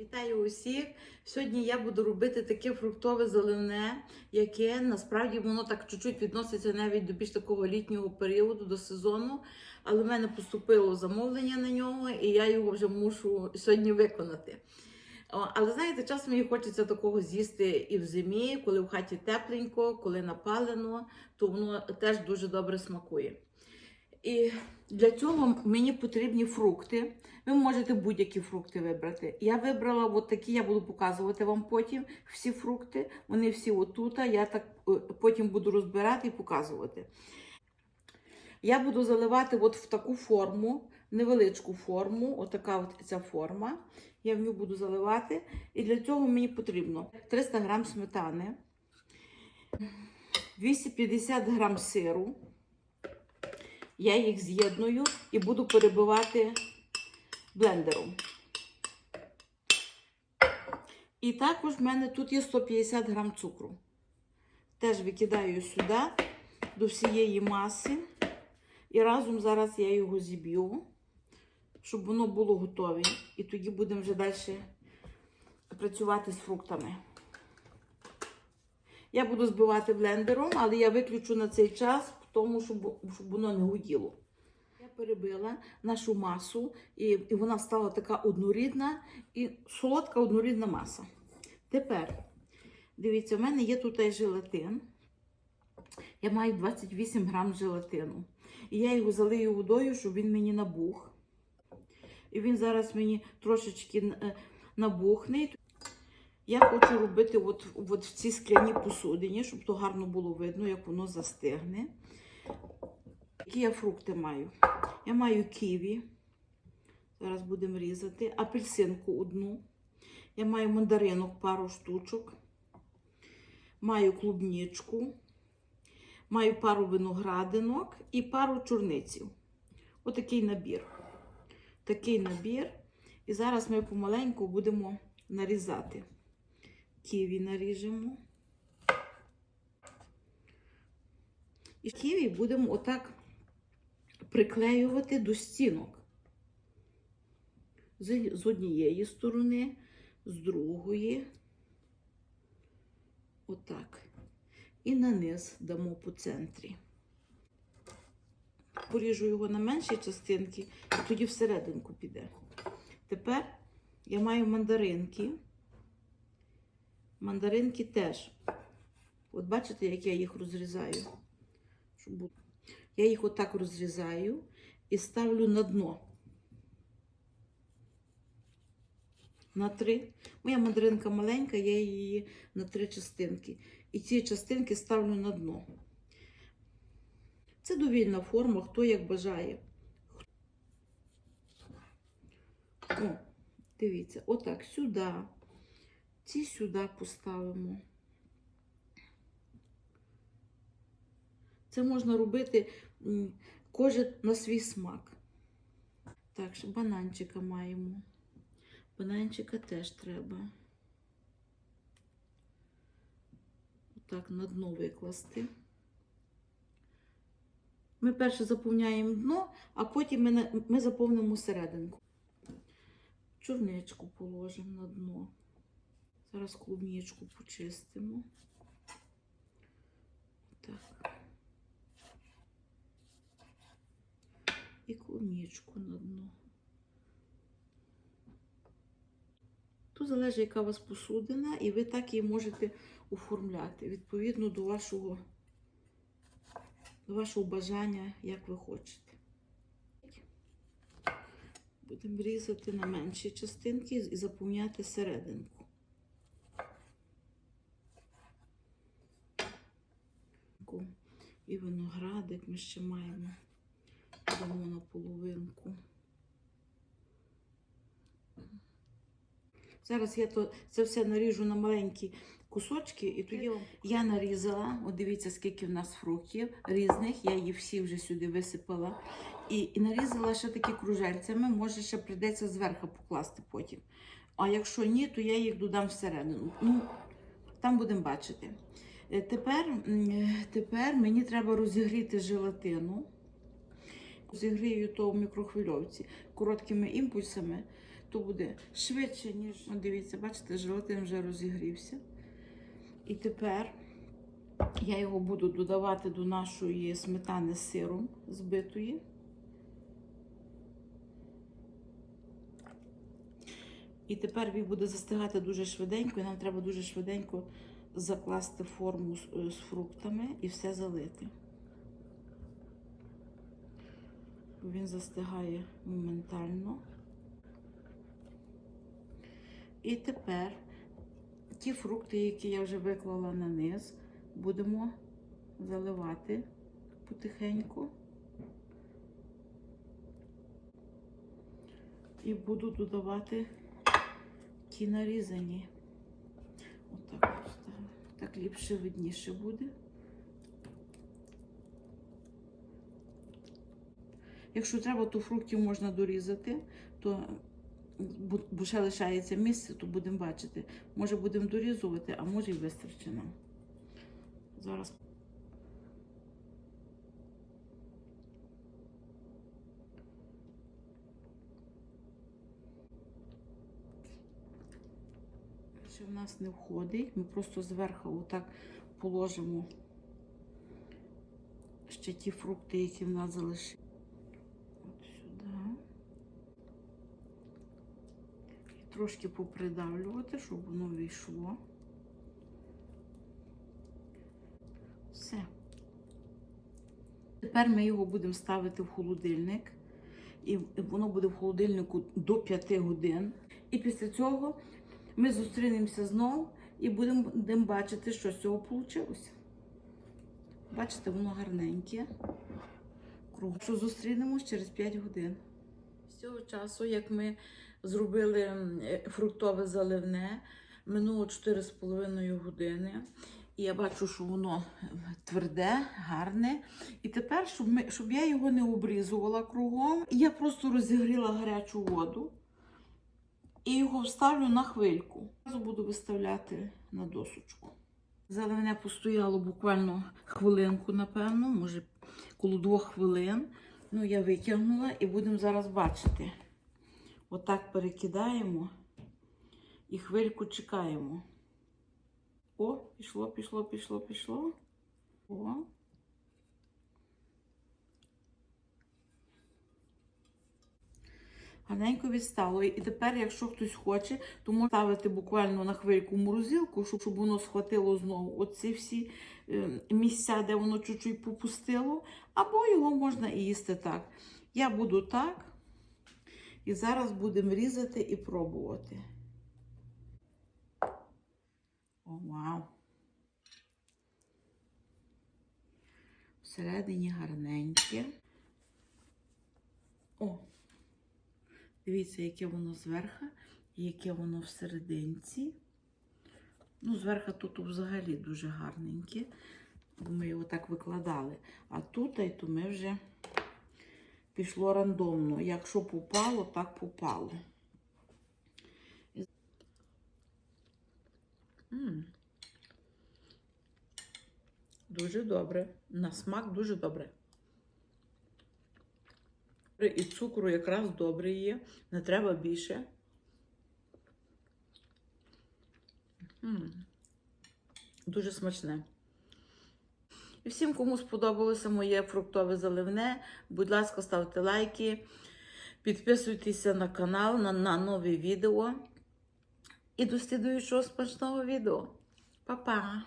Вітаю усіх! Сьогодні я буду робити таке фруктове заливне, яке насправді воно так чуть-чуть відноситься навіть до більш такого літнього періоду, до сезону. Але в мене поступило замовлення на нього, і я його вже мушу сьогодні виконати. Але знаєте, часом мені хочеться такого з'їсти і в зимі, коли в хаті тепленько, коли напалено, то воно теж дуже добре смакує. І для цього мені потрібні фрукти. Ви можете будь-які фрукти вибрати. Я вибрала от такі, я буду показувати вам потім всі фрукти. Вони всі отут. Я так е, потім буду розбирати і показувати. Я буду заливати от в таку форму, невеличку форму, отака от ця форма. Я в нього буду заливати. І для цього мені потрібно 300 грам сметани, 250 грам сиру. Я їх з'єдную і буду перебивати блендером. І також в мене тут є 150 грам цукру. Теж викидаю сюди до всієї маси. І разом зараз я його зіб'ю, щоб воно було готове. І тоді будемо вже далі працювати з фруктами. Я буду збивати блендером, але я виключу на цей час, тому щоб, щоб воно не гуділо. Я перебила нашу масу, і, і вона стала така однорідна і солодка однорідна маса. Тепер, дивіться, в мене є тут желатин. Я маю 28 грам желатину. І я його залию водою, щоб він мені набух. І він зараз мені трошечки е, набухне. Я хочу робити от, от в цій скляній посудині, щоб то гарно було видно, як воно застигне. Які я фрукти маю? Я маю ківі. Зараз будемо різати. Апельсинку одну. Я маю мандаринок пару штучок. Маю клубнічку. Маю пару виноградинок і пару чорниців. Отакий набір. Такий набір. І зараз ми помаленьку будемо нарізати. Ківі наріжемо. І ківі будемо отак приклеювати до стінок. З, однієї сторони, з другої. Отак. І на низ дамо по центрі. Поріжу його на менші частинки, і тоді всерединку піде. Тепер я маю мандаринки. Мандаринки теж. От бачите, як я їх розрізаю? Я їх отак розрізаю і ставлю на дно. На три. Моя мандаринка маленька, я її на три частинки. І ці частинки ставлю на дно. Це довільна форма, хто як бажає. О, дивіться, отак сюди. Ці сюди поставимо. Це можна робити кожен на свій смак. Так, бананчика маємо. Бананчика теж треба. Так, на дно викласти. Ми перше заповняємо дно, а потім ми, ми заповнимо серединку. Чорничку положимо на дно. Зараз клубничку почистимо. Так. І клубничку на дно. Тут залежить, яка у вас посудина, і ви так її можете оформляти відповідно до вашого, до вашого бажання, як ви хочете. Будемо різати на менші частинки і заповняти серединку. І виноградик ми ще маємо. Дамо на половинку. Зараз я то це все наріжу на маленькі кусочки, і тоді я нарізала. От дивіться, скільки в нас фруктів різних. Я їх всі вже сюди висипала. І, і нарізала ще такі кружельцями. Може, ще прийдеться зверху покласти потім. А якщо ні, то я їх додам всередину. Ну, там будемо бачити. Е, Тепер, е, тепер мені треба розігріти желатину. Розігрію то в мікрохвильовці короткими імпульсами. то буде швидше, ніж. От дивіться, бачите, желатин вже розігрівся. І тепер я його буду додавати до нашої сметани з сиром збитої. І тепер він буде застигати дуже швиденько, і нам треба дуже швиденько закласти форму з фруктами і все залити. Він застигає моментально. І тепер ті фрукти, які я вже виклала на низ, будемо заливати потихеньку. І буду додавати ті нарізані. Отак. Так ліпше видніше буде. Якщо треба, то фруктів можна дорізати, то бо ще лишається місце, то будемо бачити. Може будемо дорізувати, а може і вистачить нам. Зараз. Ще в нас не входить. Ми просто зверху отак положимо ще ті фрукти, які в нас залишилися. От сюди. І трошки попридавлювати, щоб воно війшло. Все. Тепер ми його будемо ставити в холодильник. І воно буде в холодильнику до 5 годин. І після цього ми зустрінемося знову і будемо, бачити, що з цього вийшло. Бачите, воно гарненьке. Круг. Що зустрінемось через 5 годин. З цього часу, як ми зробили е, фруктове заливне, минуло 4,5 години. І я бачу, що воно тверде, гарне. І тепер, щоб, ми, щоб я його не обрізувала кругом, я просто розігріла гарячу воду і його вставлю на хвильку. Зразу буду виставляти на досочку. Заливне постояло буквально хвилинку, напевно, може коло двох хвилин. Ну, я витягнула і будемо зараз бачити. Отак перекидаємо і хвильку чекаємо. О, пішло, пішло, пішло, пішло. О. Гарненько відстало. І тепер, якщо хтось хоче, то можна ставити буквально на хвильку морозилку, щоб, щоб воно схватило знову оці всі е, місця, де воно чуть-чуть попустило. Або його можна і їсти так. Я буду так. І зараз будемо різати і пробувати. О, вау! Всередині гарненьке. О! Дивіться, яке воно зверху, яке воно всерединці. Ну, зверху тут взагалі дуже гарненьке, ми його так викладали. А тут і то ми вже пішло рандомно. Якщо попало, так попало. М. Дуже добре. На смак дуже добре. І цукру якраз добре є, не треба більше. Дуже смачне. І всім, кому сподобалося моє фруктове заливне, будь ласка, ставте лайки, підписуйтеся на канал, на, на нові відео. І до слідуючого смачного відео. Па-па!